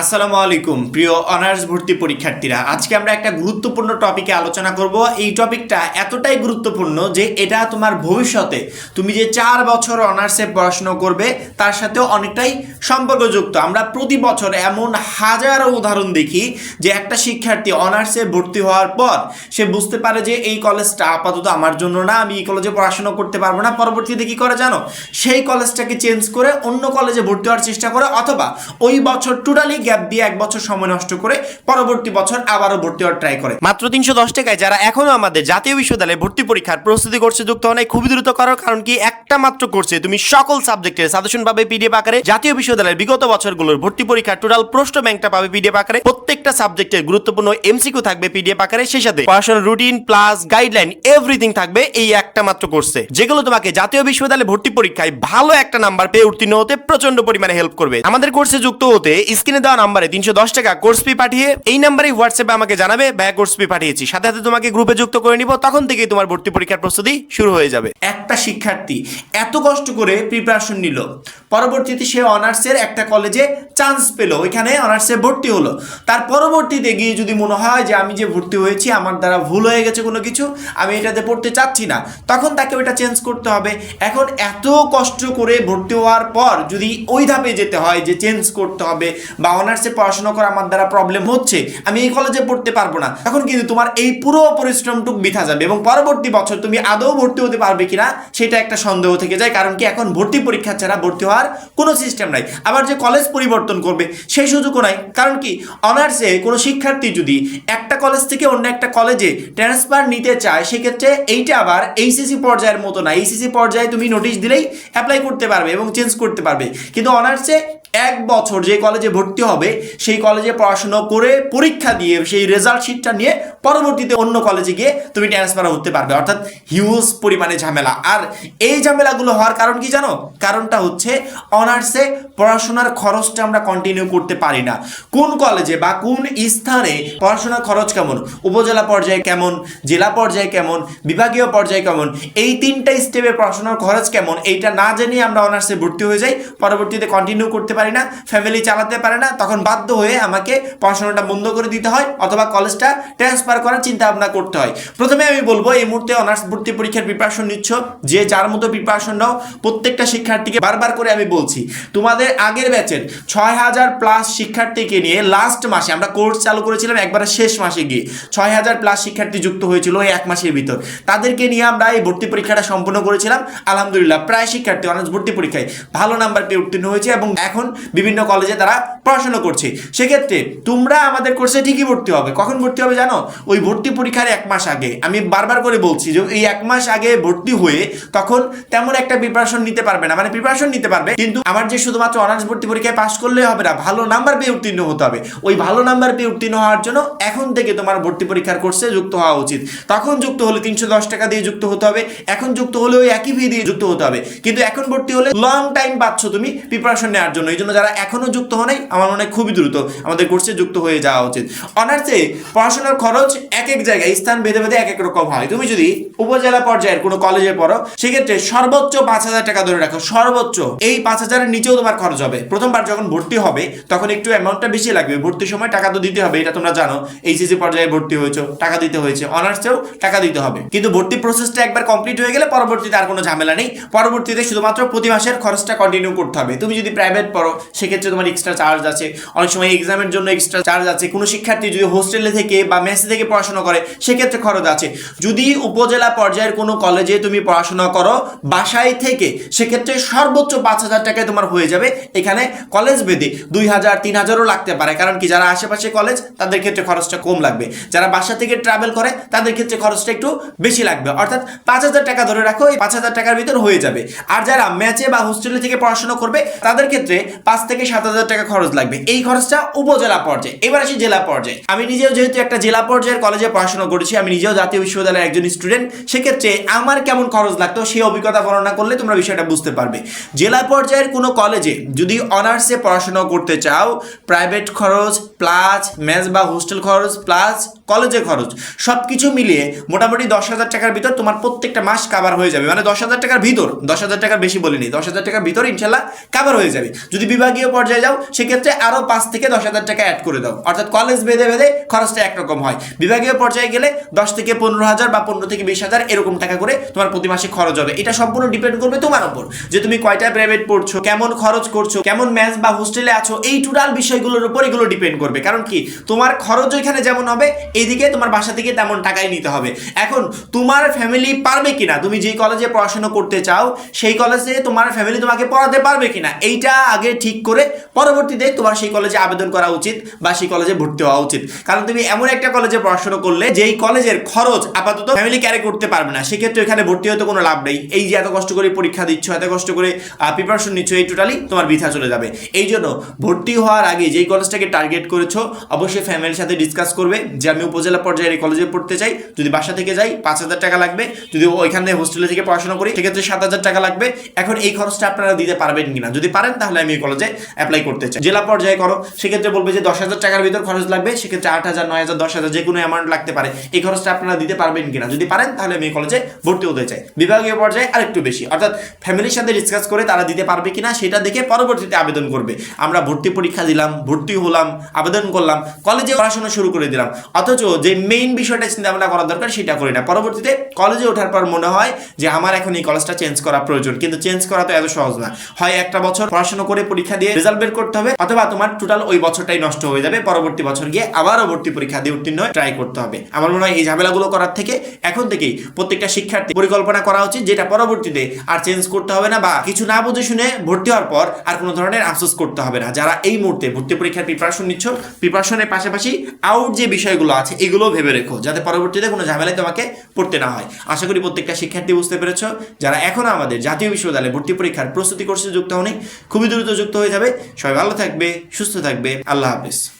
আসসালামু আলাইকুম, প্রিয় অনার্স ভর্তি পরীক্ষার্থীরা। আজকে আমরা একটা গুরুত্বপূর্ণ টপিকে আলোচনা করব। এই টপিকটা এতটাই গুরুত্বপূর্ণ যে এটা তোমার ভবিষ্যতে তুমি যে চার বছর অনার্সে পড়াশোনা করবে, তার সাথেও অনেকটাই সম্পর্কযুক্ত। আমরা প্রতি বছর এমন হাজারো উদাহরণ দেখি যে একটা শিক্ষার্থী অনার্সে ভর্তি হওয়ার পর সে বুঝতে পারে যে এই কলেজটা আপাতত আমার জন্য না, আমি এই কলেজে পড়াশোনা করতে পারব না। পরবর্তীতে কি করে জানো? সেই কলেজটাকে চেঞ্জ করে অন্য কলেজে ভর্তি হওয়ার চেষ্টা করে, অথবা ওই বছর টোটালি গ্যাপ দিয়ে এক বছর সময় নষ্ট করে পরবর্তী বছর আবারও ভর্তি হওয়ার ট্রাই করে। মাত্র তিনশো দশ টাকায় যারা এখনও আমাদের জাতীয় বিশ্ববিদ্যালয়ে ভর্তি পরীক্ষার প্রস্তুতি করছে, যুক্ত হন খুবই দ্রুত করার কারণ কি একটা মাত্র কোর্সে তুমি সকল সাবজেক্টের সাজেশন পাবে পিডিএফ আকারে। জাতীয় বিশ্ববিদ্যালয়ের বিগত বছরগুলোর ভর্তি পরীক্ষার টোটাল প্রশ্ন ব্যাংকটা পাবে পিডিএফ আকারে। প্রত্যেকটা সাবজেক্টের গুরুত্বপূর্ণ এমসিকিউ থাকবে পিডিএফ আকারে। সেই সাথে পড়াশোনার রুটিন প্লাস গাইডলাইন এভরিথিং থাকবে এই একটা মাত্র কোর্সে যেগুলো তোমাকে জাতীয় বিশ্ববিদ্যালয়ে ভর্তি পরীক্ষায় ভালো একটা নাম্বার পেয়ে উত্তীর্ণ হতে প্রচণ্ড পরিমাণে হেল্প করবে। আমাদের কোর্সে যুক্ত হতে স্ক্রিনে দেওয়া নাম্বারে তিনশো দশ টাকা কোর্স ফি পাঠিয়ে এই নাম্বারে হোয়াটসঅ্যাপে আমাকে জানাবে, ব্যয় কোর্স ফি পাঠিয়েছি। সাথে সাথে তোমাকে গ্রুপে যুক্ত করে নিব, তখন থেকেই তোমার ভর্তি পরীক্ষার প্রস্তুতি শুরু হয়ে যাবে। একটা শিক্ষার্থী এত কষ্ট করে প্রিপারেশন নিল। পরবর্তীতে সে অনার্সের একটা কলেজে চান্স পেল, ওইখানে অনার্সে ভর্তি হলো। তার পরবর্তীতে গিয়ে যদি মনে হয় যে আমি যে ভর্তি হয়েছি, আমার দ্বারা ভুল হয়ে গেছে কোনো কিছু, আমি এটাতে পড়তে চাচ্ছি না, তখন তাকে ওইটা চেঞ্জ করতে হবে। এখন এত কষ্ট করে ভর্তি হওয়ার পর যদি ওই ধাপে যেতে হয় যে চেঞ্জ করতে হবে, বা পড়াশোনা করা আমার দ্বারা প্রবলেম হচ্ছে, আমি এই কলেজে পড়তে পারব না। তখন কিন্তু তোমার এই পুরো পরিশ্রমটুক বৃথা যাবে এবং পরবর্তী বছর তুমি আদৌ ভর্তি হতে পারবে কিনা, সেটা একটা সন্দেহ থেকে যায়, কারণ কি এখন ভর্তি পরীক্ষা ছাড়া ভর্তি হওয়ার কোনো সিস্টেম নাই। আবার যে কলেজ পরিবর্তন করবে, সেই সুযোগও নাই। কারণ কি অনার্সে কোনো শিক্ষার্থী যদি একটা কলেজ থেকে অন্য একটা কলেজে ট্রান্সফার নিতে চায়, সেক্ষেত্রে এইটা আবার এইচএসি পর্যায়ের মতো না। এইচএসি পর্যায়ে তুমি নোটিশ দিলেই অ্যাপ্লাই করতে পারবে এবং চেঞ্জ করতে পারবে। কিন্তু অনার্সে এক বছর যে কলেজে ভর্তি হবে, সেই কলেজে পড়াশুনো করে পরীক্ষা দিয়ে, সেই রেজাল্ট শিটটা নিয়ে পরবর্তীতে অন্য কলেজে গিয়ে তুমি ট্রান্সফার হতে পারবে। অর্থাৎ হিউজ পরিমাণে ঝামেলা। আর এই ঝামেলাগুলো হওয়ার কারণ কি জানো? কারণটা হচ্ছে অনার্সে পড়াশোনার খরচটা আমরা কন্টিনিউ করতে পারি না। কোন কলেজে বা কোন স্থানে পড়াশোনার খরচ কেমন? উপজেলা পর্যায়ে কেমন? জেলা পর্যায়ে কেমন? বিভাগীয় পর্যায়ে কেমন? এই তিনটা স্টেপে পড়াশোনার খরচ কেমন? এইটা না জেনে আমরা অনার্সে ভর্তি হয়ে যাই। পরবর্তীতে কন্টিনিউ করতে পারি না ফ্যামিলি চালাতে পারে না, তখন বাধ্য হয়ে আমাকে পড়াশোনাটা বন্ধ করে দিতে হয় অথবা কলেজটা ট্রান্সফার করার চিন্তা ভাবনা করতে হয়। প্রথমে আমি বলব, এই মুহূর্তে অনার্স ভর্তি পরীক্ষার প্রিপারেশন নিচ্ছ। যে যার মতো প্রিপারেশন নাও, প্রত্যেকটা শিক্ষার্থীকে বারবার করে আমি বলছি, তোমাদের আগের ব্যাচের ছয় হাজার প্লাস শিক্ষার্থীকে নিয়ে লাস্ট মাসে, আমরা কোর্স চালু করেছিলাম একবারে শেষ মাসে গিয়ে ছয় হাজার প্লাস শিক্ষার্থী যুক্ত হয়েছিল এই এক মাসের ভিতর। তাদেরকে নিয়ে আমরা এই ভর্তি পরীক্ষাটা সম্পন্ন করেছিলাম। আলহামদুলিল্লাহ, প্রায় শিক্ষার্থী অনার্স ভর্তি পরীক্ষায় ভালো নাম্বার পেয়ে উত্তীর্ণ হয়েছে এবং এখন বিভিন্ন কলেজে তারা পড়াশোনা করছে। সেক্ষেত্রে তোমরা আমাদের কোর্সে ঠিকই ভর্তি হবে। কখন ভর্তি হবে জানো? ওই ভর্তি পরীক্ষার এক মাস আগে। আমি বারবার করে বলছি যে এই এক মাস আগে ভর্তি হয়ে তখন তেমন একটা প্রিপারেশন নিতে পারবে না। মানে প্রিপারেশন নিতে পারবে, কিন্তু আমার যে শুধুমাত্র অনার্স ভর্তি পরীক্ষায় পাশ করলে হবে না, ভালো নাম্বার পেয়ে উত্তীর্ণ হতে হবে। ওই ভালো নাম্বার পেয়ে উত্তীর্ণ হওয়ার জন্য এখন থেকে তোমার ভর্তি পরীক্ষার কোর্সে যুক্ত হওয়া উচিত। তখন যুক্ত হলে তিনশো দশ টাকা দিয়ে যুক্ত হতে হবে, এখন যুক্ত হলে ওই একই ফি দিয়ে যুক্ত হতে হবে। কিন্তু এখন ভর্তি হলে লং টাইম পাচ্ছ তুমি প্রিপারেশন নেওয়ার জন্য। এই জন্য যারা এখনও যুক্ত হও নাই, আমার মনে হয় খুবই দ্রুত আমাদের কোর্সে যুক্ত হয়ে যাওয়া উচিত। অনার্সে পড়াশোনার খরচ এক এক জায়গায়, স্থান ভেদে ভেদে এক এক রকম হয়। তুমি যদি উপজেলা পর্যায়ের কোনো কলেজে পড়ো, সেক্ষেত্রে সর্বোচ্চ পাঁচ হাজার টাকা ধরে রাখো। সর্বোচ্চ এই পাঁচ হাজারের নিচেও তোমার খরচ হবে। প্রথমবার যখন ভর্তি হবে, তখন একটু অ্যামাউন্টটা বেশি লাগবে। ভর্তির সময় টাকা তো দিতে হবে, এটা তোমরা জানো। এইচএসসি পর্যায়ে ভর্তি হয়েছো, টাকা দিতে হয়েছে। অনার্সেও টাকা দিতে হবে। কিন্তু ভর্তি প্রসেসটা একবার কমপ্লিট হয়ে গেলে পরবর্তীতে আর কোনো ঝামেলা নেই। পরবর্তীতে শুধুমাত্র প্রতি মাসের খরচটা কন্টিনিউ করতে হবে। তুমি যদি প্রাইভেট পড়ো, সেক্ষেত্রে তোমার এক্সট্রা চার্জ আছে। অনেক সময় এক্সামের জন্য এক্সট্রা চার্জ আছে। কোনো শিক্ষার্থী যদি হোস্টেলে থেকে বা মেসে থেকে পড়াশোনা করে, সেক্ষেত্রে খরচ আছে। যদি উপজেলা পর্যায়ের কোনো কলেজে তুমি পড়াশোনা করো, বাসায় থেকে, সেক্ষেত্রে সর্বোচ্চ পাঁচ হাজার টাকায় তোমার হয়ে যাবে এখানে কলেজ বেদে দুই হাজার, তিন হাজারও লাগতে পারে। কারণ কি, যারা আশেপাশে কলেজ তাদের ক্ষেত্রে খরচটা কম লাগবে। যারা বাসা থেকে ট্রাভেল করে, তাদের ক্ষেত্রে খরচটা একটু বেশি লাগবে। অর্থাৎ পাঁচ হাজার টাকা ধরে রাখো, এই পাঁচ হাজার টাকার ভিতর হয়ে যাবে। আর যারা ম্যাচে বা হোস্টেলে থেকে পড়াশোনা করবে, তাদের ক্ষেত্রে পাঁচ থেকে সাত হাজার টাকা খরচ লাগবে। এই খরচটা উপজেলা পর্যায়ে। এবার আসি জেলা পর্যায়ে। আমি নিজেও যেহেতু একটা জেলা পর্যায়ের কলেজে পড়াশোনা করেছি, আমি নিজেও জাতীয় বিশ্ববিদ্যালয়ের একজন স্টুডেন্ট সেক্ষেত্রে আমার কেমন খরচ লাগতো সেই অভিজ্ঞতা বর্ণনা করলে তোমরা বিষয়টা বুঝতে পারবে। জেলা পর্যায়ের কোনো কলেজে যদি অনার্সে পড়াশোনা করতে চাও প্রাইভেট খরচ প্লাস মেস বা হোস্টেল খরচ প্লাস কলেজে খরচ। সব কিছু মিলিয়ে মোটামুটি দশ হাজার টাকার ভিতর তোমার প্রত্যেকটা মাস কাভার হয়ে যাবে। মানে দশ হাজার টাকার ভিতর, দশ হাজার টাকার বেশি বলিনি, দশ হাজার টাকার ভিতর ইনশাল্লাহ কাভার হয়ে যাবে। যদি বিভাগীয় পর্যায়ে যাও, সেক্ষেত্রে আরও পাঁচ থেকে দশ হাজার টাকা অ্যাড করে দাও। অর্থাৎ কলেজ বেঁধে বেঁধে খরচটা একরকম হয়। বিভাগীয় পর্যায়ে গেলে দশ থেকে পনেরো হাজার বা পনেরো থেকে বিশ হাজার এরকম টাকা করে তোমার প্রতি মাসে খরচ হবে। এটা সম্পূর্ণ ডিপেন্ড করবে তোমার উপর। যে তুমি কয়টা প্রাইভেট পড়ছো, কেমন খরচ করছ, কেমন ম্যাচ বা হোস্টেলে আছো, এই টোটাল বিষয়গুলোর উপর এগুলো ডিপেন্ড করবে। কারণ কি? তোমার খরচ ওইখানে যেমন হবে এইদিকে তোমার বাসা থেকে তেমন টাকাই নিতে হবে। এখন তোমার ফ্যামিলি পারবে কিনা? তুমি যেই কলেজে পড়াশোনা করতে চাও, সেই কলেজে তোমার ফ্যামিলি তোমাকে পড়াতে পারবে কিনা? এইটা আগে ঠিক করে পরবর্তীতে তোমার সেই কলেজে আবেদন করা উচিত বা সেই কলেজে ভর্তি হওয়া উচিত। কারণ তুমি এমন একটা কলেজে পড়াশোনা করলে, যেই কলেজের খরচ আপাতত ফ্যামিলি ক্যারি করতে পারবে না। সেক্ষেত্রে এখানে ভর্তি হতে কোনো লাভ নেই। এই যে এত কষ্ট করে পরীক্ষা দিচ্ছ, এত কষ্ট করে প্রিপারেশন নিচ্ছ, এই টোটালি তোমার বৃথা চলে যাবে। এই জন্য ভর্তি হওয়ার আগে যেই কলেজটাকে টার্গেট করেছ, অবশ্যই ফ্যামিলির সাথে ডিসকাস করবে যে আমি উপজেলা পর্যায়ের এই কলেজে পড়তে চাই, যদি বাসা থেকে যাই, পাঁচ হাজার টাকা লাগবে। যদি ওইখান থেকে হোস্টেলে থেকে পড়াশোনা করি, সেক্ষেত্রে সাত হাজার টাকা লাগবে। এখন এই খরচটা আপনারা দিতে পারবেন কিনা? যদি পারেন, তাহলে আমি এই কলেজে অ্যাপ্লাই করতে চাই। জেলা পর্যায়ে করো, সেক্ষেত্রে বলবে যে দশ হাজার টাকার ভিতর খরচ লাগবে, সেক্ষেত্রে আট হাজার, নয় হাজার, দশ হাজার, যে কোনো অ্যামাউন্ট লাগতে পারে। এই খরচটা আপনারা দিতে পারবেন কিনা? যদি পারেন, তাহলে আমি এই কলেজে ভর্তি হতে চাই। বিভাগীয় পর্যায়ে আরেকটু বেশি। অর্থাৎ ফ্যামিলির সাথে ডিসকাস করে তারা দিতে পারবে কিনা, সেটা দেখে পরবর্তীতে আবেদন করবে। আমরা ভর্তি পরীক্ষা দিলাম, ভর্তি হলাম, আবেদন করলাম কলেজে পড়াশোনা শুরু করে দিলাম। অথচ যে মেইন বিষয়টা চিন্তা ভাবনা করা দরকার সেটা করি না। পরবর্তীতে কলেজে ওঠার পর মনে হয় যে আমার এখন এই কলেজটা চেঞ্জ করা প্রয়োজন, কিন্তু চেঞ্জ করা তো এত সহজ না। হয় একটা বছর পড়াশোনা করে পরীক্ষা দিয়ে রেজাল্ট বের করতে হবে, অথবা তোমার টোটাল ওই বছরটাই নষ্ট হয়ে যাবে, পরবর্তী বছর গিয়ে আবারও ভর্তি পরীক্ষা দিয়ে উত্তীর্ণ হয়ে ট্রাই করতে হবে। আমার মনে হয় এই ঝামেলাগুলো করার থেকে এখন থেকেই প্রত্যেকটা শিক্ষার্থী পরিকল্পনা করা উচিত যেটা পরবর্তীতে আর চেঞ্জ করতে হবে না বা কিছু না বুঝে শুনে ভর্তি হওয়ার পর আর কোনো ধরনের আফসোস করতে হবে না। যারা এই মুহূর্তে ভর্তি পরীক্ষার প্রিপারেশন নিচ্ছ প্রিপারেশনের পাশাপাশি আউট যে বিষয়গুলো আছে, এগুলো ভেবে রেখো। যাতে পরবর্তীতে কোনো ঝামেলায় তোমাকে পড়তে না হয়। আশা করি প্রত্যেকটা শিক্ষার্থী বুঝতে পেরেছ। যারা এখনও আমাদের জাতীয় বিশ্ববিদ্যালয়ে ভর্তি পরীক্ষার প্রস্তুতি করছে যুক্ত হনি খুবই দ্রুত যুক্ত হয়ে যাবে। সবাই ভালো থাকবে, সুস্থ থাকবে। আল্লাহ হাফিজ।